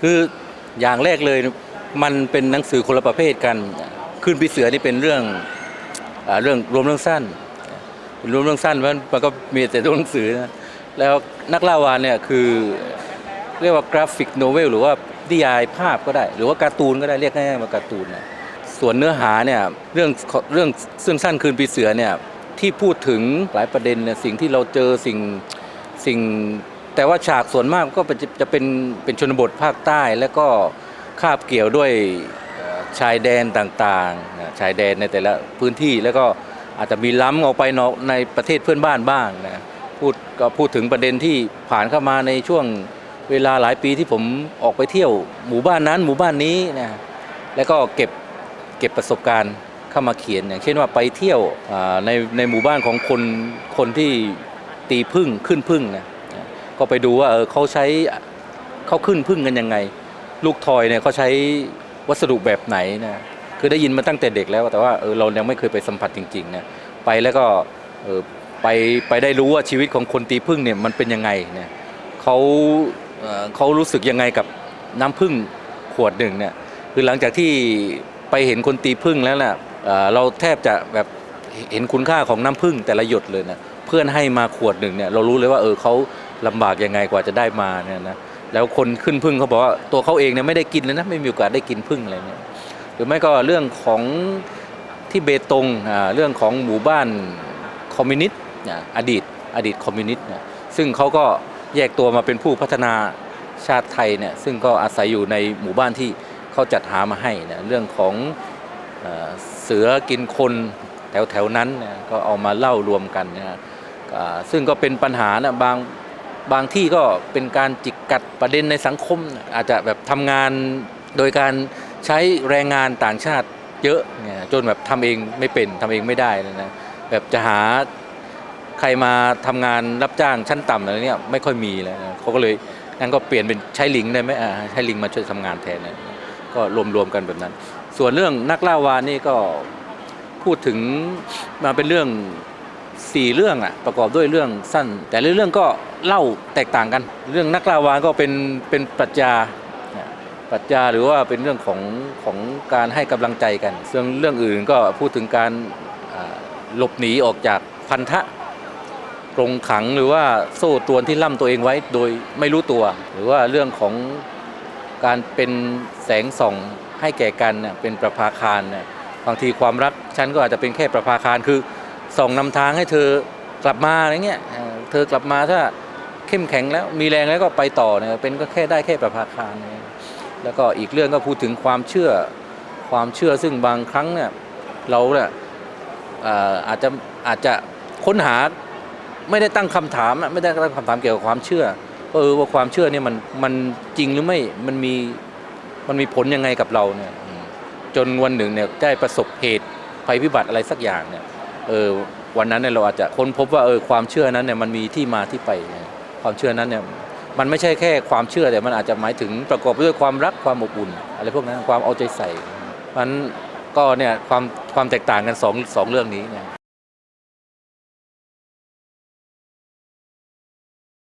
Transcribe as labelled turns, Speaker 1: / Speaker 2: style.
Speaker 1: คืออย่างแรกเลยมันเป็นหนังสือคนละประเภทกันคืนปีเสือนี่เป็นเรื่องอเรื่องรวมเรื่องสั้น รวมเรื่องสั้นเพราะมันก็มีแต่ตัวหนังสือนะแล้วนักล่าวานเนี่ยคือเรียกว่ากราฟิกโนเวลหรือว่านิยายภาพก็ได้ หรือว่าการ์ตูนก็ได้เรียกง่ายๆว่าการ์ตูนนะส่วนเนื้อหาเนี่ยเรื่องเรื่องเรื่งสั้นคืนปีเสือเนี่ยที่พูดถึงหลายประเด็นเนี่ยสิ่งที่เราเจอสิ่งสิ่ง แต่ว่าฉากส่วนมากก็เป็นจะเป็นเป็นชนบทภาคใต้ แล้วก็คาบเกี่ยวด้วยชายแดนต่างๆ ชายแดนในแต่ละพื้นที่แล้วก็อาจจะมีล้ำออกไปนอกในประเทศเพื่อนบ้านบ้างนะพูดก็พูดถึงประเด็นที่ผ่านเข้ามาในช่วงเวลาหลายปีที่ผมออกไปเที่ยวหมู่บ้านนั้นหมู่บ้านนี้นะแล้วก็เก็บเก็บประสบการณ์เข้ามาเขียน อย่างเช่นว่าไปเที่ยวในในหมู่บ้านของคนคนที่ตีพึ่งขึ้นพึ่งนะ ก็ไปดูว่าเออเขาใช้เขาขึ้นพึ่งกันยังไง ลูกทอยเนี่ยเขาใช้วัสดุแบบไหนนะคือได้ยินมาตั้งแต่เด็กแล้ว แต่ว่าเออเรายังไม่เคยไปสัมผัสจริงๆนะไปแล้วก็เออไปไปได้รู้ว่าชีวิตของคนตีพึ่งเนี่ยมันเป็นยังไงเนี่ยเขาเออเขารู้สึกยังไงกับน้ำพึ่งขวดหนึ่งเนี่ยคือหลังจากที่ไปเห็นคนตีพึ่งแล้วน่ะเอ่อเราแทบจะแบบเห็นคุณค่าของน้ำพึ่งแต่ละหยดเลยนะเพื่อนให้มาขวดหนึ่งเนี่ยเรารู้เลยว่าเออเขา ลำบากยังไงกว่าจะได้มาเนี่ยนะแล้วคนขึ้นพึ่งเขาบอกว่าตัวเขาเองเนี่ยไม่ได้กินเลยนะไม่มีโอกาสได้กินพึ่งอะไรเนี่ยหรือไม่ก็เรื่องของที่เบตงอ่าเรื่องของหมู่บ้านคอมมิวนิสต์อ่าอดีตอดีตคอมมิวนิสต์นะซึ่งเขาก็แยกตัวมาเป็นผู้พัฒนาชาติไทยเนี่ยซึ่งก็อาศัยอยู่ในหมู่บ้านที่เขาจัดหามาให้นะเรื่องของเอ่อเสือกินคนแถวแถวๆนั้นนะก็เอามาเล่ารวมกันนะอ่าซึ่งก็เป็นปัญหานะบาง บางที่ก็เป็นการจิกกัดประเด็นในสังคม อาจจะแบบทำงานโดยการใช้แรงงานต่างชาติเยอะเนี่ยจนแบบทำเองไม่เป็นทำเองไม่ได้เลยนะแบบจะหาใครมาทำงานรับจ้างชั้นต่ำอะไรเนี่ยไม่ค่อยมีแล้วนะเขาก็เลยงั้นก็เปลี่ยนเป็นใช้ลิงได้ไหมอ่าให้ลิงมาช่วยทำงานแทนนะก็รวมๆกันแบบนั้น ส่วนเรื่องนักล่าวานนี่ก็พูดถึงมาเป็นเรื่อง สี่เรื่องอะประกอบด้วยเรื่องสั้น แต่ละเรื่องก็เล่าแตกต่างกัน เรื่องนักลาวานก็เป็นเป็นปรัชญาปรัชญาหรือว่าเป็นเรื่องของของการให้กำลังใจกันส่วนเรื่องอื่นก็พูดถึงการหลบหนีออกจากพันธะกรงขังหรือว่าโซ่ตรวนที่ล่ำตัวเองไว้โดยไม่รู้ตัว หรือว่าเรื่องของการเป็นแสงส่องให้แก่กันเป็นประภาคารบางทีความรักฉันก็อาจจะเป็นแค่ประภาคารคือ ส่องนำทางให้เธอกลับมาอะไรเงี้ยเธอกลับมาถ้าเข้มแข็งแล้วมีแรงแล้วก็ไปต่อเนี่ยเป็นก็แค่ได้แค่ประภาคารแล้วก็อีกเรื่องก็พูดถึงความเชื่อความเชื่อซึ่งบางครั้งเนี่ยเราเนี่ยอาจจะอาจจะค้นหาไม่ได้ตั้งคำถามอะไม่ได้ตั้งคำถามเกี่ยวกับความเชื่อว่าเออว่าความเชื่อเนี่ยมันมันจริงหรือไม่มันมีมันมีผลยังไงกับเราเนี่ยจนวันหนึ่งเนี่ยได้ประสบเหตุภัยพิบัติอะไรสักอย่างเนี่ย เออวันนั้นเนี่ยเราอาจจะค้นพบว่าเออความเชื่อนั้นเนี่ยมันมีที่มาที่ไปนะความเชื่อนั้นเนี่ยมันไม่ใช่แค่ความเชื่อแต่มันอาจจะหมายถึงประกอบด้วยความรักความอบอุ่นอะไรพวกนั้นความเอาใจใส่มันก็เนี่ยความความแตกต่างกันสองสองเรื่องนี้เนี่ย